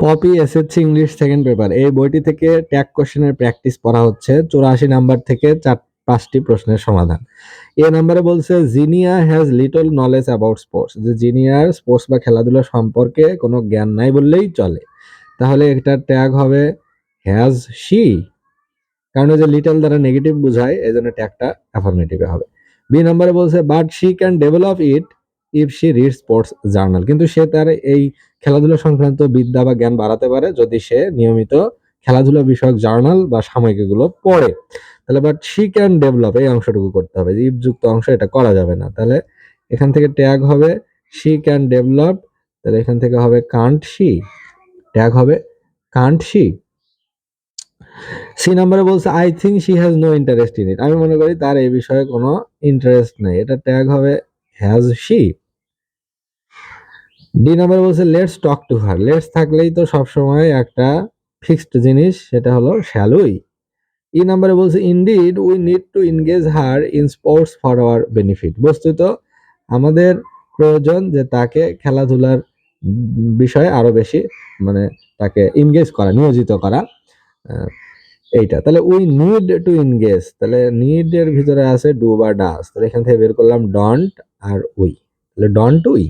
Popy SSC English second paper এই বইটি থেকে ট্যাগ কোশ্চেনের প্র্যাকটিস পড়া হচ্ছে। চুরাশি নাম্বার থেকে চার, পাঁচটি প্রশ্নের সমাধান। এ নাম্বারে বলছে, Jinia has little knowledge about sports যে জিনিয়ার স্পোর্টস বা খেলাধুলা সম্পর্কে কোনো জ্ঞান নাই বললেই চলে। তাহলে এটার ট্যাগ হবে হ্যাজ শি কারণ যে লিটল দ্বারা নেগেটিভ বোঝায় এই জন্য ট্যাগটা অ্যাফার্মেটিভে হবে। বি নাম্বারে বলছে but she can develop it if she read sports journal কিন্তু সে তার এই খেলাধুলা সংক্রান্ত বিদ্যা বা জ্ঞান বাড়াতে পারে যদি সে নিয়মিত খেলাধুলা বিষয়ক জার্নাল বা সাময়িকীগুলো পড়ে। তাহলে বাট শি ক্যান ডেভেলপ এই অংশটুকু করতে হবে যে ইফযুক্ত অংশ এটা করা যাবে না। তাহলে এখান থেকে ট্যাগ হবে শি ক্যান ডেভেলপ তাহলে এখান থেকে হবে কান্ট শি ট্যাগ হবে কান্ট শি সি নাম্বারে বলছে I think she has no interest in it আমি মনে করি তার এই বিষয়ে কোনো ইন্টারেস্ট নেই। এটা ট্যাগ হবে হ্যাজ শি ডি নাম্বারে বলছে let's talk to her let's থাকলেই তো সবসময় একটা ফিক্সড জিনিস, সেটা হলো শ্যালুই ই নাম্বারে বলছে indeed we need to engage her in sports for our benefit বস্তুত, আমাদের প্রয়োজন যে তাকে খেলাধুলার বিষয়ে আরও বেশি মানে তাকে এনগেজ করা, নিয়োজিত করা এইটা। তাহলে উই নিড টু এনগেজ তাহলে নিড এর ভিতরে আছে ডু বা ডাস তাহলে এখান থেকে বের করলাম ডন্ট আর উই তাহলে ডন্ট উই